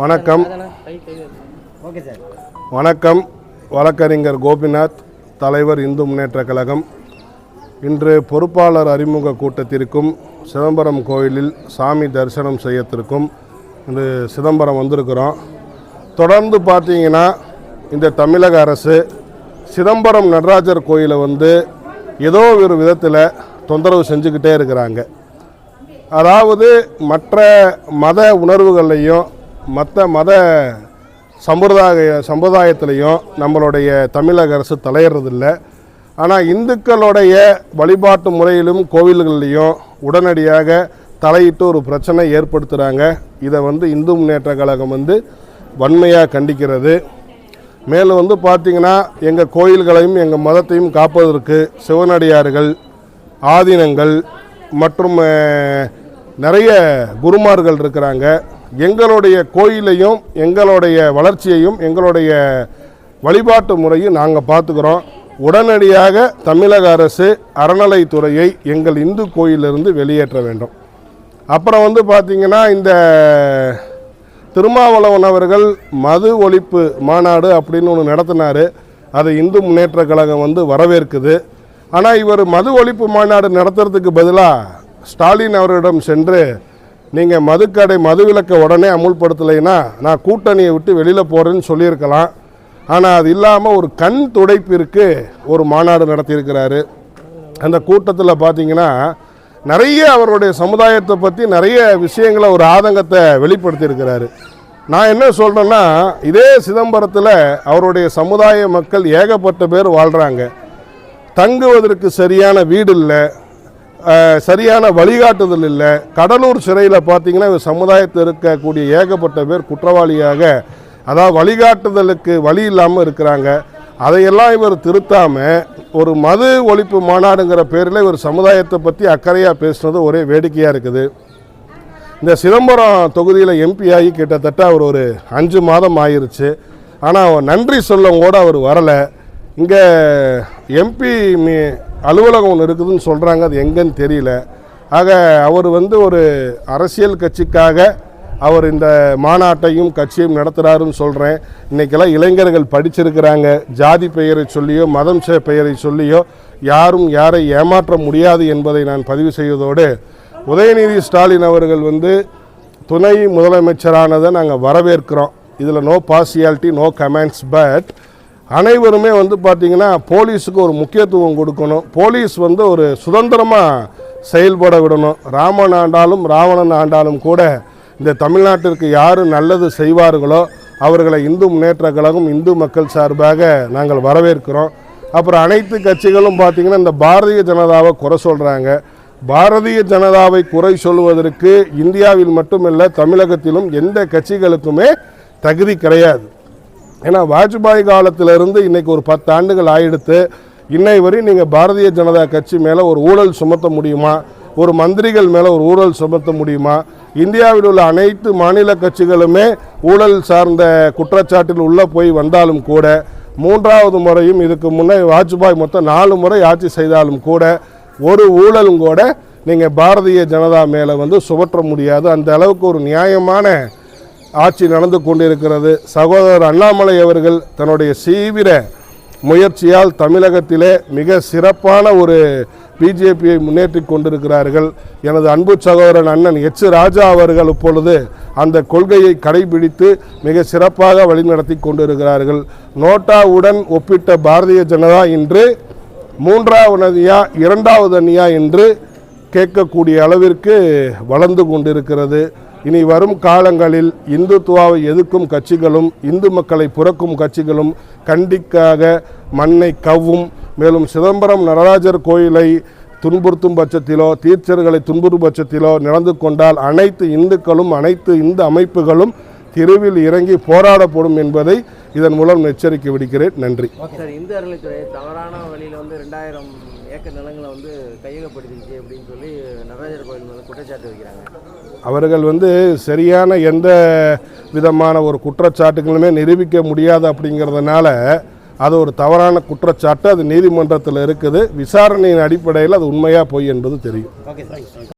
வணக்கம். வணக்கம். வழக்கறிஞர் கோபிநாத் தலைவர் இந்து முன்னேற்ற கழகம். இன்று பொறுப்பாளர் அறிமுக கூட்டத்திற்கும் சிதம்பரம் கோயிலில் சாமி தரிசனம் செய்யத்திற்கும் இன்று சிதம்பரம் வந்திருக்கிறோம். தொடர்ந்து பார்த்தீங்கன்னா இந்த தமிழக அரசு சிதம்பரம் நடராஜர் கோயிலை வந்து ஏதோ ஒரு விதத்தில் தொந்தரவு செஞ்சுக்கிட்டே இருக்கிறாங்க. அதாவது மற்ற மத உணர்வுகள்லையும் மற்ற மத சம்பிரதாய சம்பிரதாயத்திலையும் நம்மளுடைய தமிழக அரசு தலையிடுறதில்ல ஆனால் இந்துக்களுடைய வழிபாட்டு முறையிலும் கோவில்கள்லையும் உடனடியாக தலையிட்டு ஒரு பிரச்சனை ஏற்படுத்துகிறாங்க இதை வந்து இந்து முன்னேற்ற கழகம் வந்து வன்மையாக கண்டிக்கிறது. மேலும் வந்து பார்த்திங்கன்னா எங்கள் கோயில்களையும் எங்கள் மதத்தையும் காப்பதற்கு சிவனடியார்கள் ஆதீனங்கள் மற்றும் நிறைய குருமார்கள் இருக்கிறாங்க. எங்களுடைய கோயிலையும் எங்களுடைய வளர்ச்சியையும் எங்களுடைய வழிபாட்டு முறையும் நாங்கள் பார்த்துக்கிறோம். உடனடியாக தமிழக அரசு அறநிலைத்துறையை எங்கள் இந்து கோயிலிருந்து வெளியேற்ற வேண்டும். அப்புறம் வந்து பார்த்திங்கன்னா இந்த திருமாவளவன் அவர்கள் மது ஒழிப்பு மாநாடு அப்படின்னு ஒன்று நடத்தினார். அதை இந்து முன்னேற்ற கழகம் வந்து வரவேற்குது. ஆனால் இவர் மது ஒழிப்பு மாநாடு நடத்துறதுக்கு பதிலாக ஸ்டாலின் அவரிடம் சென்று நீங்கள் மதுக்கடை மதுவிலக்கை உடனே அமுல்படுத்தலைன்னா நான் கூட்டணியை விட்டு வெளியில் போகிறேன்னு சொல்லியிருக்கலாம். ஆனால் அது இல்லாமல் ஒரு கண் துடைப்பிற்கு ஒரு மாநாடு நடத்தியிருக்கிறாரு. அந்த கூட்டத்தில் பார்த்தீங்கன்னா நிறைய அவருடைய சமுதாயத்தை பற்றி நிறைய விஷயங்களை ஒரு ஆதங்கத்தை வெளிப்படுத்தியிருக்கிறாரு. நான் என்ன சொல்கிறேன்னா இதே சிதம்பரத்தில் அவருடைய சமுதாய மக்கள் ஏகப்பட்ட பேர் வாழ்கிறாங்க தங்குவதற்கு சரியான வீடு இல்லை சரியான வழிகாட்டுதல் இல்லை. கடலூர் சிறையில் பார்த்தீங்கன்னா இந்த சமுதாயத்தில் இருக்கக்கூடிய ஏகப்பட்ட பேர் குற்றவாளியாக அதாவது வழிகாட்டுதலுக்கு வழி இல்லாமல் இருக்கிறாங்க. அதையெல்லாம் இவர் திருத்தாமல் ஒரு மது ஒழிப்பு மாநாடுங்கிற பேரில் இவர் சமுதாயத்தை பற்றி அக்கறையாக பேசுனது ஒரே வேடிக்கையாக இருக்குது. இந்த சிதம்பரம் தொகுதியில் எம்பி ஆகி கிட்டத்தட்ட அவர் ஒரு அஞ்சு மாதம் ஆயிருச்சு. ஆனால் அவர் நன்றி சொல்ல கூட அவர் வரலை. இங்கே எம்பி மீ அலுவலகம் ஒன்று இருக்குதுன்னு சொல்கிறாங்க அது எங்கன்னு தெரியல. ஆக அவர் வந்து ஒரு அரசியல் கட்சிக்காக அவர் இந்த மாநாட்டையும் கட்சியும் நடத்துகிறாருன்னு சொல்கிறேன் இன்றைக்கெல்லாம் இளைஞர்கள் படிச்சிருக்கிறாங்க. ஜாதி பெயரை சொல்லியோ மதம் பெயரை சொல்லியோ யாரும் யாரை ஏமாற்ற முடியாது என்பதை நான் பதிவு செய்வதோடு உதயநிதி ஸ்டாலின் அவர்கள் வந்து துணை முதலமைச்சரானதை நாங்கள் வரவேற்கிறோம். இதில் no partiality no comments but அனைவருமே வந்து பார்த்திங்கன்னா போலீஸுக்கு ஒரு முக்கியத்துவம் கொடுக்கணும். போலீஸ் வந்து ஒரு சுதந்திரமாக செயல்பட விடணும். ராமன் ஆண்டாலும் ராவணன் ஆண்டாலும் கூட இந்த தமிழ்நாட்டிற்கு யார் நல்லது செய்வார்களோ அவர்களை இந்து முன்னேற்ற கழகம் இந்து மக்கள் சார்பாக நாங்கள் வரவேற்கிறோம். அப்புறம் அனைத்து கட்சிகளும் பார்த்திங்கன்னா இந்த பாரதிய ஜனதாவை குறை சொல்கிறாங்க பாரதிய ஜனதாவை குறை சொல்வதற்கு இந்தியாவில் மட்டுமல்ல தமிழகத்திலும் எந்த கட்சிகளுக்குமே தகுதி கிடையாது. ஏன்னா வாஜ்பாய் காலத்திலிருந்து இன்றைக்கி ஒரு பத்து ஆண்டுகள் ஆயிடுத்து இன்னை வரை நீங்கள் பாரதிய ஜனதா கட்சி மேலே ஒரு ஊழல் சுமத்த முடியுமா? ஒரு மந்திரிகள் மேலே ஒரு ஊழல் சுமத்த முடியுமா? இந்தியாவில் உள்ள அனைத்து மாநில கட்சிகளுமே ஊழல் சார்ந்த குற்றச்சாட்டில் உள்ளே போய் வந்தாலும் கூட மூன்றாவது முறையும் இதுக்கு முன்னே வாஜ்பாய் மொத்தம் நாலு முறை ஆட்சி செய்தாலும் கூட ஒரு ஊழலும் கூட நீங்கள் பாரதிய ஜனதா மேலே வந்து சுமற்ற முடியாது. அந்த அளவுக்கு ஒரு நியாயமான ஆட்சி நடந்து கொண்டிருக்கிறது. சகோதரர் அண்ணாமலை அவர்கள் தன்னுடைய தீவிர முயற்சியால் தமிழகத்திலே மிக சிறப்பான ஒரு பிஜேபியை முன்னேற்றி கொண்டிருக்கிறார்கள். எனது அன்பு சகோதரன் அண்ணன் எச் ராஜா அவர்கள் இப்பொழுது அந்த கொள்கையை கடைபிடித்து மிக சிறப்பாக வழிநடத்தி கொண்டிருக்கிறார்கள். நோட்டாவுடன் ஒப்பிட்ட பாரதிய ஜனதா இன்று மூன்றாவது அணியா இரண்டாவது அணியா என்று கேட்கக்கூடிய அளவிற்கு வளர்ந்து கொண்டிருக்கிறது. இனி வரும் காலங்களில் இந்துத்துவாவை எதிர்க்கும் கட்சிகளும் இந்து மக்களை புறக்கும் கட்சிகளும் கண்டிக்காக மண்ணை கவ்வும். மேலும் சிதம்பரம் நடராஜர் கோயிலை துன்புறுத்தும் பட்சத்திலோ தீர்ச்சர்களை துன்புறும் பட்சத்திலோ நடந்து கொண்டால் அனைத்து இந்துக்களும் அனைத்து இந்து அமைப்புகளும் தெருவில் இறங்கி போராடப்படும் என்பதை இதன் மூலம் எச்சரிக்கை விடுக்கிறேன். நன்றி. சார் இந்து அறநிலைத்துறை தவறான வழியில் வந்து ரெண்டாயிரம் ஏக்கர் நிலங்களை வந்து கையகப்படுத்திடுச்சு அப்படின்னு சொல்லி நடராஜர் கோயில் மேலே குற்றச்சாட்டு வைக்கிறாங்க. அவர்கள் வந்து சரியான எந்த விதமான ஒரு குற்றச்சாட்டுகளுமே நிரூபிக்க முடியாது அப்படிங்கிறதுனால அது ஒரு தவறான குற்றச்சாட்டு. அது நீதிமன்றத்தில் இருக்குது. விசாரணையின் அடிப்படையில் அது உண்மையாக பொய் என்பது தெரியும்.